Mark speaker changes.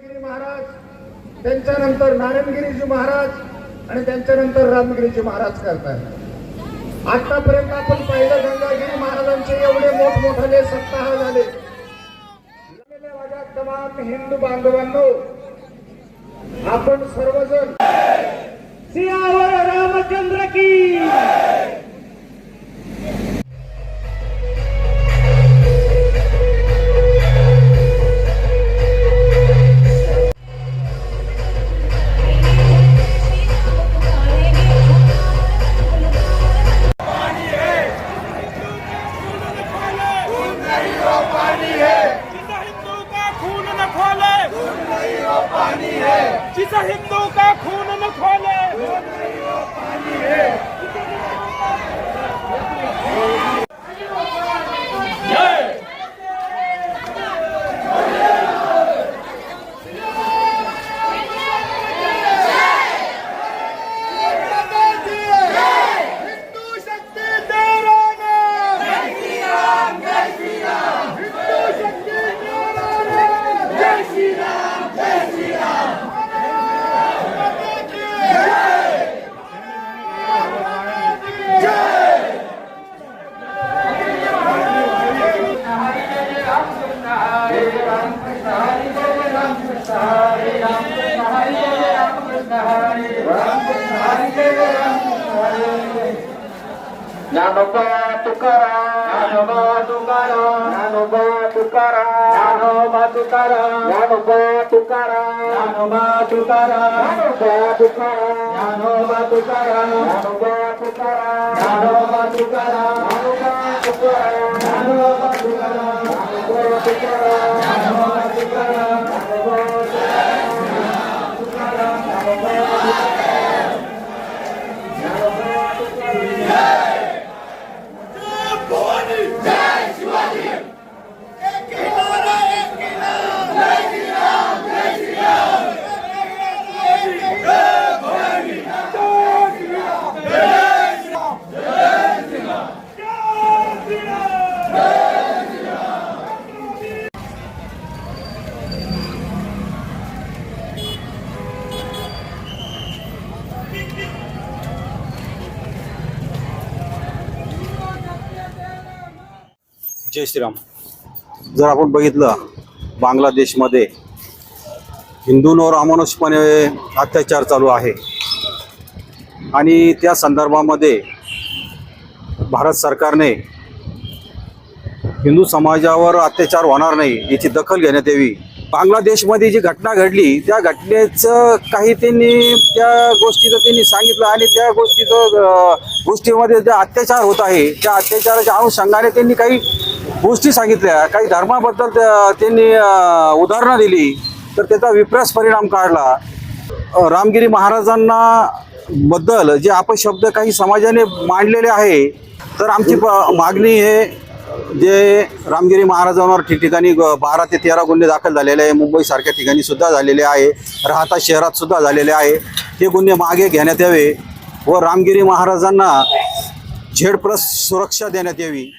Speaker 1: गिरी महाराज त्यांच्यानंतर नारायणगिरीजी महाराज आणि त्यांच्यानंतर रामगिरीजी महाराज करतात आतापर्यंत आपण पाहिलं गंगागिरी महाराजांचे एवढे मोठमोठाले सप्ताह झाले. झालेल्या माझ्या तमाम हिंदू बांधवांनो आपण सर्वजण सियावर रामचंद्र
Speaker 2: पानी है जिसे हिंदू का खून
Speaker 1: జ్ఞానోబా తుకారా జ్ఞానోబా తుకారా జ్ఞానోబా తుకారా జ్ఞానోబా తుకారా జ్ఞానోబా తుకారా జ్ఞానోబా తుకారా జ్ఞానోబా తుకారా జ్ఞానోబా తుకారా జ్ఞానోబా తుకారా జ్ఞానోబా తుకారా జ్ఞానోబా తుకారా జ్ఞానోబా తుకారా జ్ఞానోబా తుకారా జ్ఞానోబా తుకారా
Speaker 3: जय श्रीराम. जर आपण बघितलं बांगलादेशमध्ये हिंदूंवर अमानुषपणे अत्याचार चालू आहे. आणि त्या संदर्भामध्ये भारत सरकारने हिंदू समाजावर अत्याचार होणार नाही याची दखल घेण्यात यावी. बांगलादेशमध्ये जी घटना घडली त्या घटनेचं काही त्यांनी त्या गोष्टीचं त्यांनी सांगितलं आणि त्या गोष्टीचं गोष्टीमध्ये जे अत्याचार होत आहे त्या अत्याचाराच्या अनुषंगाने त्यांनी काही गोष्टी सांगितल्या. काही धर्माबद्दल त्या- त्यांनी उदाहरणं दिली तर त्याचा विपरीत परिणाम काढला. रामगिरी महाराजांना बद्दल जे अपशब्द काही समाजाने मांडलेले आहे तर आमची प- मागणी हे जे रामगिरी महाराजांवर ठिकठिकाणी ग- बारा ते तेरा गुन्हे दाखल झालेले आहे मुंबईसारख्या ठिकाणी सुद्धा झालेले आहे राहता शहरात सुद्धा झालेले आहे. ते गुन्हे मागे घेण्यात यावे व रामगिरी महाराजांना झेड प्लस सुरक्षा देण्यात यावी.